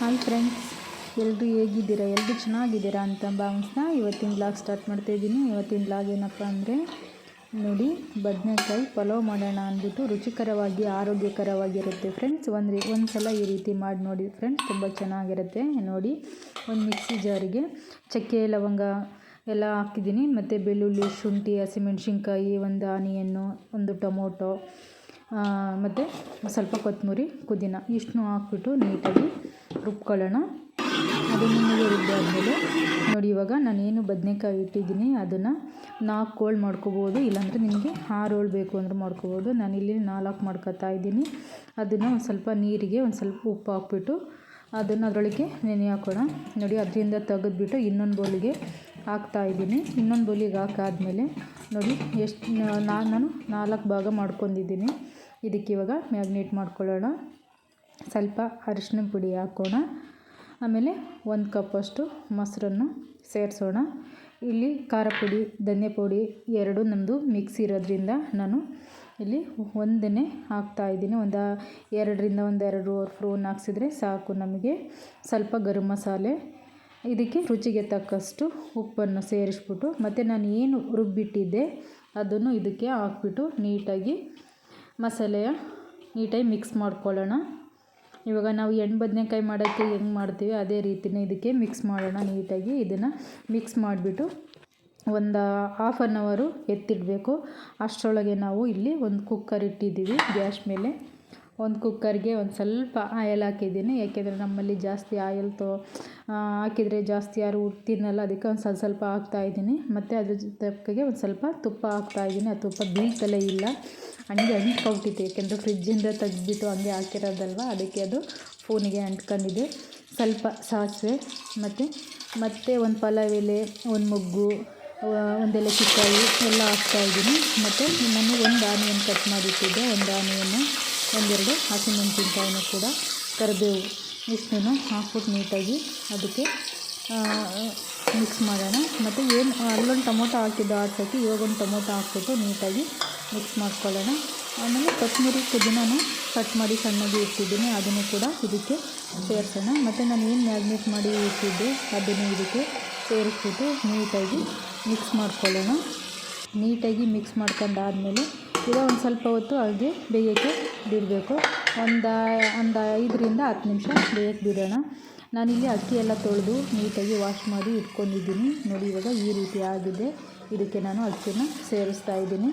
Hi friends ಎಲ್ಲರೂ ಹೇಗಿದ್ದೀರಾ? ಎಲ್ಲರೂ ಚೆನ್ನಾಗಿದ್ದೀರಾ ಅಂತ ಭಾವಿಸ್ತಾ ಇವತ್ತಿನ ಬ್ಲಾಗ್ ಸ್ಟಾರ್ಟ್ ಮಾಡ್ತಾಯಿದ್ದೀನಿ ಇವತ್ತಿನ ಬ್ಲಾಗ್ ಏನಪ್ಪ ಅಂದರೆ, ನೋಡಿ, ಬದನೆಕಾಯಿ ಪಲಾವ್ ಮಾಡೋಣ ಅಂದ್ಬಿಟ್ಟು ರುಚಿಕರವಾಗಿ, ಆರೋಗ್ಯಕರವಾಗಿರುತ್ತೆ. ಫ್ರೆಂಡ್ಸ್ ಒಂದು ಒಂದು ಸಲ ಈ ರೀತಿ ಮಾಡಿ ನೋಡಿ. ಫ್ರೆಂಡ್ಸ್ ತುಂಬ ಚೆನ್ನಾಗಿರುತ್ತೆ. ನೋಡಿ, ಒಂದು ಮಿಕ್ಸಿ ಜಾರಿಗೆ ಚಕ್ಕೆ, ಲವಂಗ ಎಲ್ಲ ಹಾಕಿದ್ದೀನಿ. ಮತ್ತು ಬೆಳ್ಳುಳ್ಳಿ, ಶುಂಠಿ, ಹಸಿಮೆಣ್ಸಿನ್ಕಾಯಿ, ಒಂದು ಆನಿಯನ್ನು, ಒಂದು ಟೊಮೊಟೊ ಮತ್ತು ಸ್ವಲ್ಪ ಕೊತ್ತಂಬರಿ, ಪುದೀನ ಇಷ್ಟನ್ನೂ ಹಾಕ್ಬಿಟ್ಟು ನೀಟಾಗಿ ರುಬ್ಕೊಳ್ಳೋಣ. ಅದು ನಿಮಗೆ ರುಬ್ಬಾದಮೇಲೆ ನೋಡಿ ಇವಾಗ ನಾನೇನು ಬದನೆಕಾಯಿ ಇಟ್ಟಿದ್ದೀನಿ, ಅದನ್ನು ನಾಲ್ಕು ಹೋಳು ಮಾಡ್ಕೋಬೋದು, ಇಲ್ಲಾಂದರೆ ನಿಮಗೆ ಆರು ಹೋಳು ಬೇಕು ಅಂದ್ರೆ ಮಾಡ್ಕೋಬೋದು. ಇಲ್ಲಿ ನಾಲ್ಕು ಮಾಡ್ಕೊತಾ ಇದ್ದೀನಿ. ಅದನ್ನು ಒಂದು ಸ್ವಲ್ಪ ನೀರಿಗೆ ಒಂದು ಸ್ವಲ್ಪ ಉಪ್ಪು ಹಾಕ್ಬಿಟ್ಟು ಅದನ್ನು ಅದರೊಳಗೆ ನೆನೆ ಹಾಕೋಣ. ನೋಡಿ ಅದರಿಂದ ತೆಗೆದ್ಬಿಟ್ಟು ಇನ್ನೊಂದು ಬೌಲಿಗೆ ಹಾಕ್ತಾಯಿದ್ದೀನಿ ಇನ್ನೊಂದು ಬೌಲಿಗೆ ಹಾಕಾದ್ಮೇಲೆ ನೋಡಿ ಎಷ್ಟು ನಾನು ನಾಲ್ಕು ಭಾಗ ಮಾಡ್ಕೊಂಡಿದ್ದೀನಿ. ಇದಕ್ಕೆ ಇವಾಗ ಮ್ಯಾಗ್ನೇಟ್ ಮಾಡ್ಕೊಳ್ಳೋಣ. ಸ್ವಲ್ಪ ಅರಿಶಿನ ಪುಡಿ ಹಾಕೋಣ. ಆಮೇಲೆ ಒಂದು ಕಪ್ಪಷ್ಟು ಮೊಸರನ್ನು ಸೇರಿಸೋಣ. ಇಲ್ಲಿ ಖಾರ ಪುಡಿ, ಧನ್ಯ ಪುಡಿ ಎರಡು ನಮ್ಮದು ಮಿಕ್ಸ್ ಇರೋದ್ರಿಂದ ನಾನು ಇಲ್ಲಿ ಒಂದನ್ನೇ ಹಾಕ್ತಾಯಿದ್ದೀನಿ ಒಂದು ಎರಡರಿಂದ ಒಂದು ಎರಡು ಫ್ರೂನ್ ಹಾಕ್ಸಿದ್ರೆ ಸಾಕು ನಮಗೆ. ಸ್ವಲ್ಪ ಗರಂ ಮಸಾಲೆ. ಇದಕ್ಕೆ ರುಚಿಗೆ ತಕ್ಕಷ್ಟು ಉಪ್ಪನ್ನು ಸೇರಿಸ್ಬಿಟ್ಟು, ಮತ್ತು ನಾನು ಏನು ರುಬ್ಬಿಟ್ಟಿದ್ದೆ ಅದನ್ನು ಇದಕ್ಕೆ ಹಾಕ್ಬಿಟ್ಟು ನೀಟಾಗಿ ಮಸಾಲೆಯ ನೀಟಾಗಿ ಮಿಕ್ಸ್ ಮಾಡ್ಕೊಳ್ಳೋಣ. ಇವಾಗ ನಾವು ಎಣ್ಣೆ ಬದನೆಕಾಯಿ ಮಾಡೋಕ್ಕೆ ಹೆಂಗೆ ಮಾಡ್ತೀವಿ, ಅದೇ ರೀತಿಯೇ ಇದಕ್ಕೆ ಮಿಕ್ಸ್ ಮಾಡೋಣ ನೀಟಾಗಿ. ಇದನ್ನು ಮಿಕ್ಸ್ ಮಾಡಿಬಿಟ್ಟು ಒಂದು ಹಾಫ್ ಆನ್ ಅವರು ಎತ್ತಿಡಬೇಕು. ಅಷ್ಟರೊಳಗೆ ನಾವು ಇಲ್ಲಿ ಒಂದು ಕುಕ್ಕರ್ ಇಟ್ಟಿದ್ದೀವಿ, ಗ್ಯಾಸ್ ಮೇಲೆ. ಒಂದು ಕುಕ್ಕರ್ಗೆ ಒಂದು ಸ್ವಲ್ಪ ಆಯಲ್ ಹಾಕಿದ್ದೀನಿ. ಯಾಕೆಂದರೆ ನಮ್ಮಲ್ಲಿ ಜಾಸ್ತಿ ಆಯಲ್ ತೋ ಹಾಕಿದರೆ ಜಾಸ್ತಿ ಯಾರು ತಿನ್ನಲ್ಲ ಅದಕ್ಕೆ ಒಂದು ಸ್ವಲ್ಪ ಸ್ವಲ್ಪ ಹಾಕ್ತಾಯಿದ್ದೀನಿ ಮತ್ತು ಅದ್ರ ಜೊತೆಗೆ ಒಂದು ಸ್ವಲ್ಪ ತುಪ್ಪ ಹಾಕ್ತಾಯಿದ್ದೀನಿ ಆ ತುಪ್ಪ ಬೀಳ್ತಲೇ ಇಲ್ಲ. ಹಂಗೆ ಅಂಟ್ಕೊಬಿಟ್ಟಿತ್ತು ಯಾಕೆಂದರೆ ಫ್ರಿಜ್ಜಿಂದ ತೆಗೆದ್ಬಿಟ್ಟು ಹಂಗೆ ಹಾಕಿರೋದಲ್ವ, ಅದಕ್ಕೆ ಅದು ಫೋನಿಗೆ ಅಂಟ್ಕೊಂಡಿದೆ ಸ್ವಲ್ಪ ಸಾಸಿವೆ, ಮತ್ತು ಮತ್ತು ಒಂದು ಪಲಾವ್ ಎಲೆ, ಒಂದು ಮೊಗ್ಗು ಒಂದೆಲೆ ಚಿಕ್ಕಾಯಿ ಎಲ್ಲ ಹಾಕ್ತಾಯಿದ್ದೀನಿ ಮತ್ತು ನಾನು ಒಂದು ಆನಿಯನ್ ಕಟ್ ಮಾಡಿಟ್ಟಿದ್ದೆ. ಒಂದು ಆನಿಯನ್ನು ಒಂದೆರಡು ಹಸಿಮೆಣಸಿನ್ಕಾಯಿನೂ ಕೂಡ ಕರಿಬೇವು ಇಷ್ಟನ್ನು ಹಾಕ್ಬಿಟ್ಟು ನೀಟಾಗಿ ಅದಕ್ಕೆ ಮಿಕ್ಸ್ ಮಾಡೋಣ. ಮತ್ತು ಏನು, ಅಲ್ಲೊಂದು ಟೊಮೊಟೊ ಹಾಕಿದ್ದು ಆಡ್ಸೋಕ್ಕೆ ಇವಾಗ ಒಂದು ಟೊಮೊಟೊ ಹಾಕ್ಬಿಟ್ಟು ನೀಟಾಗಿ ಮಿಕ್ಸ್ ಮಾಡ್ಕೊಳ್ಳೋಣ. ಆಮೇಲೆ ಕೊತ್ತಂಬರಿ ಪುದೀನೂ ಕಟ್ ಮಾಡಿ ಸಣ್ಣಗೆ ಇಟ್ಟಿದ್ದೀನಿ, ಅದನ್ನು ಕೂಡ ಇದಕ್ಕೆ ಸೇರಿಸೋಣ. ಮತ್ತು ನಾನು ಏನು ಮ್ಯಾಗ್ನೇಟ್ ಮಾಡಿ ಇಟ್ಟಿದ್ದೆ, ಅದನ್ನು ಇದಕ್ಕೆ ಸೇರಿಸ್ಬಿಟ್ಟು ನೀಟಾಗಿ ಮಿಕ್ಸ್ ಮಾಡ್ಕೊಳ್ಳೋಣ. ನೀಟಾಗಿ ಮಿಕ್ಸ್ ಮಾಡ್ಕೊಂಡಾದ್ಮೇಲೆ ಈಗ ಒಂದು ಸ್ವಲ್ಪ ಹೊತ್ತು ಹಾಗೆ ಬೇಯೋಕ್ಕೆ ಬಿಡಬೇಕು. ಒಂದು ಒಂದು ಐದರಿಂದ ಹತ್ತು ನಿಮಿಷ ಬೇಯಕ್ಕೆ ಬಿಡೋಣ. ನಾನಿಲ್ಲಿ ಅಕ್ಕಿ ಎಲ್ಲ ತೊಳೆದು ನೀಟಾಗಿ ವಾಶ್ ಮಾಡಿ ಇಟ್ಕೊಂಡಿದ್ದೀನಿ. ನೋಡಿ, ಇವಾಗ ಈ ರೀತಿ ಆಗಿದೆ. ಇದಕ್ಕೆ ನಾನು ಅಕ್ಕಿನ ಸೇರಿಸ್ತಾ ಇದ್ದೀನಿ.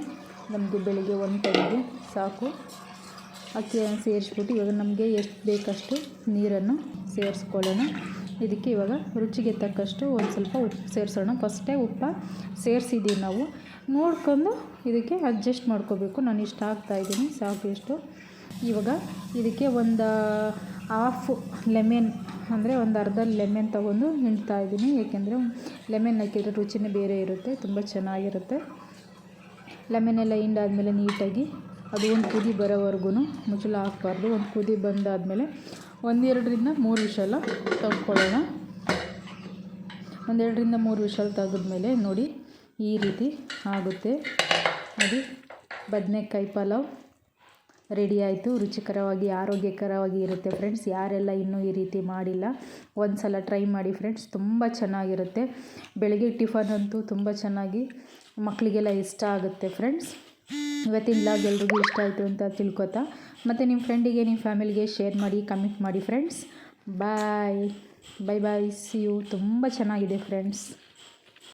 ನಮಗೆ ಬೆಳಿಗ್ಗೆ ಒಂದು ಟೈಮಿಗೆ ಸಾಕು. ಅಕ್ಕಿಯನ್ನು ಸೇರಿಸ್ಬಿಟ್ಟು ಇವಾಗ ನಮಗೆ ಎಷ್ಟು ಬೇಕಷ್ಟು ನೀರನ್ನು ಸೇರಿಸ್ಕೊಳ್ಳೋಣ. ಇದಕ್ಕೆ ಇವಾಗ ರುಚಿಗೆ ತಕ್ಕಷ್ಟು ಒಂದು ಸ್ವಲ್ಪ ಉಪ್ಪು ಸೇರಿಸೋಣ. ಫಸ್ಟೇ ಉಪ್ಪು ಸೇರಿಸಿದ್ದೀವಿ ನಾವು. ನೋಡ್ಕೊಂಡು ಇದಕ್ಕೆ ಅಡ್ಜಸ್ಟ್ ಮಾಡ್ಕೋಬೇಕು. ನಾನು ಇಷ್ಟು ಹಾಕ್ತಾಯಿದ್ದೀನಿ ಸಾಕು ಇಷ್ಟು ಇವಾಗ ಇದಕ್ಕೆ ಒಂದು ಹಾಫ್ ಲೆಮೆನ್ ಅಂದರೆ ಒಂದು ಅರ್ಧ ಲೆಮೆನ್ ತೊಗೊಂಡು ಹಿಂಡ್ತಾ ಇದ್ದೀನಿ. ಏಕೆಂದರೆ ಲೆಮೆನ್ ಹಾಕಿದರೆ ರುಚಿನೇ ಬೇರೆ ಇರುತ್ತೆ, ತುಂಬ ಚೆನ್ನಾಗಿರುತ್ತೆ. ಲೆಮೆನ್ ಎಲ್ಲ ಹಿಂಡಾದ್ಮೇಲೆ ನೀಟಾಗಿ ಅದು ಒಂದು ಕುದಿ ಬರೋವರೆಗೂ ಮುಚ್ಚಳ ಹಾಕ್ಬಾರ್ದು. ಒಂದು ಕುದಿ ಬಂದಾದಮೇಲೆ ಒಂದೆರಡರಿಂದ ಮೂರು ವಿಷಲ ತಗ್ಕೊಳ್ಳೋಣ. ಒಂದೆರಡರಿಂದ ಮೂರು ವಿಷಲ್ ತೆಗೆದ್ಮೇಲೆ ನೋಡಿ ಈ ರೀತಿ ಆಗುತ್ತೆ. ಅದು ಬದನೆಕಾಯಿ ಪಲಾವ್ ರೆಡಿ ಆಯಿತು. ರುಚಿಕರವಾಗಿ, ಆರೋಗ್ಯಕರವಾಗಿ ಇರುತ್ತೆ ಫ್ರೆಂಡ್ಸ್. ಯಾರೆಲ್ಲ ಇನ್ನೂ ಈ ರೀತಿ ಮಾಡಿಲ್ಲ ಒಂದು ಸಲ ಟ್ರೈ ಮಾಡಿ ಫ್ರೆಂಡ್ಸ್. ತುಂಬ ಚೆನ್ನಾಗಿರುತ್ತೆ. ಬೆಳಗ್ಗೆ ಟಿಫನ್ ಅಂತೂ ತುಂಬ ಚೆನ್ನಾಗಿ ಮಕ್ಕಳಿಗೆಲ್ಲ ಇಷ್ಟ ಆಗುತ್ತೆ ಫ್ರೆಂಡ್ಸ್. ಇವತ್ತಿನ ಬ್ಲಾಗ್ ಎಲ್ರಿಗೂ ಇಷ್ಟ ಆಯಿತು ಅಂತ ತಿಳ್ಕೊತಾ. ಮತ್ತು ನಿಮ್ಮ ಫ್ರೆಂಡಿಗೆ ನಿಮ್ಮ ಫ್ಯಾಮಿಲಿಗೆ ಶೇರ್ ಮಾಡಿ ಕಮೆಂಟ್ ಮಾಡಿ friends bye bye bye see you ತುಂಬ ಚೆನ್ನಾಗಿದೆ ಫ್ರೆಂಡ್ಸ್